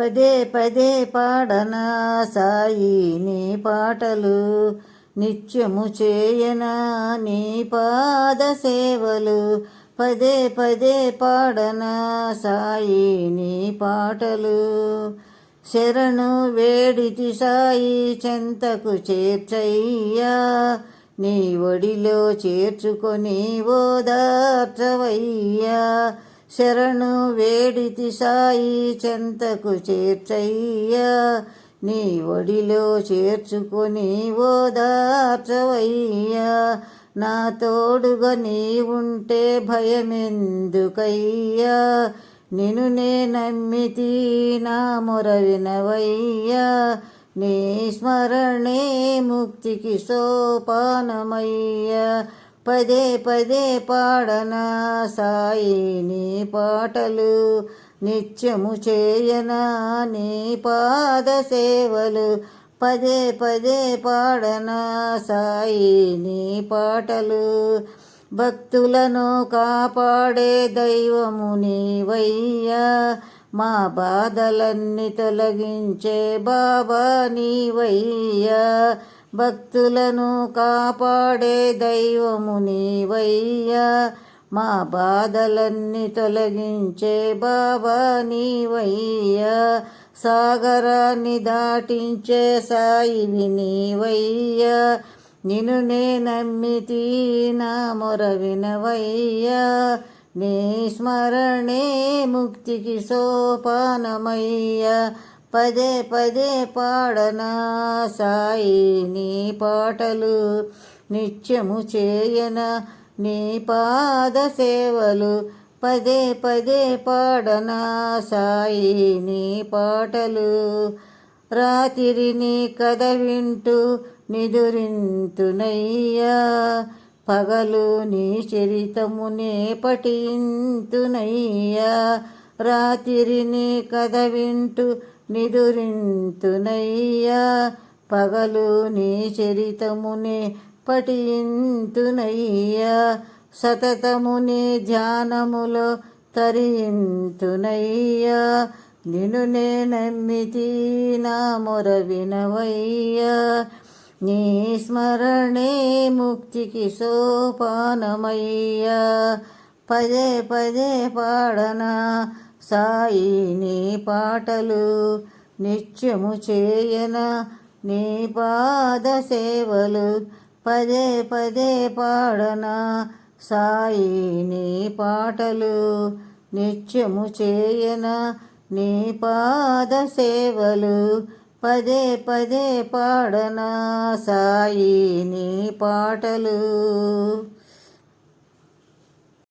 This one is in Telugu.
పదే పదే పాడనా సాయి నీ పాటలు నిత్యము చేయనా నీ పాద సేవలు. పదే పదే పాడనా సాయి నీ పాటలు శరణు వేడితి సాయి చెంతకు చేర్చయ్యా. నీ ఒడిలో చేర్చుకొని ఓదార్చవయ్యా. శరణు వేడితి సాయి చెంతకు చేర్చయ్యా. నీ ఒడిలో చేర్చుకొని ఓదార్చవయ్యా నా తోడుగా నీ ఉంటే భయమెందుకయ్యా? నిన్ను నే నమ్మితి నా మొర వినవయ్యా. నీ స్మరణే ముక్తికి సోపానమయ్యా. పదే పదే పాడన సాయి నీ పాటలు నిత్యము చేయనా నీ పాద సేవలు. పదే పదే పాడన సాయి నీ పాటలు భక్తులను కాపాడే దైవము నీవయ్యా. మా బాధలన్నీ తొలగించే బాబా నీవయ్యా. భక్తులను కాపాడే దైవము నీవయ్యా. మా బాధలన్నీ తొలగించే బాబా నీవయ్యా. సాగరాన్ని దాటించే సాయివి నీవయ్యా. నిన్ను నే నమ్మితి నా మొర వినవయ్యా. నీ స్మరణే ముక్తికి సోపానమయ్యా. పదే పదే పాడనా సాయి నీ పాటలు నిత్యము చేయన నీ పాద సేవలు పదే పదే పాడనా సాయి నీ పాటలు రాత్రి నీ కథ వింటూ నిదురింతునయ్యా పగలు నీ చరితమునే పఠింతునయ్యా రాత్రి నీ కథ వింటూ నిదురింతునయ్యా పగలు నీ చరితమునే పఠింతునయ్యా సతతముని ధ్యానములో తరింతునయ్యా నిన్ను నే నమ్మితి నా మొర వినవయ్యా నీ స్మరణే ముక్తికి సోపానమయ్యా పదే పదే పాడనా సాయి నీ పాటలు నిత్యము చేయన నీ పాద సేవలు పదే పదే పాడన. సాయి నీ పాటలు నిత్యము చేయన నీ పాద సేవలు పదే పదే పాడన. సాయి నీ పాటలు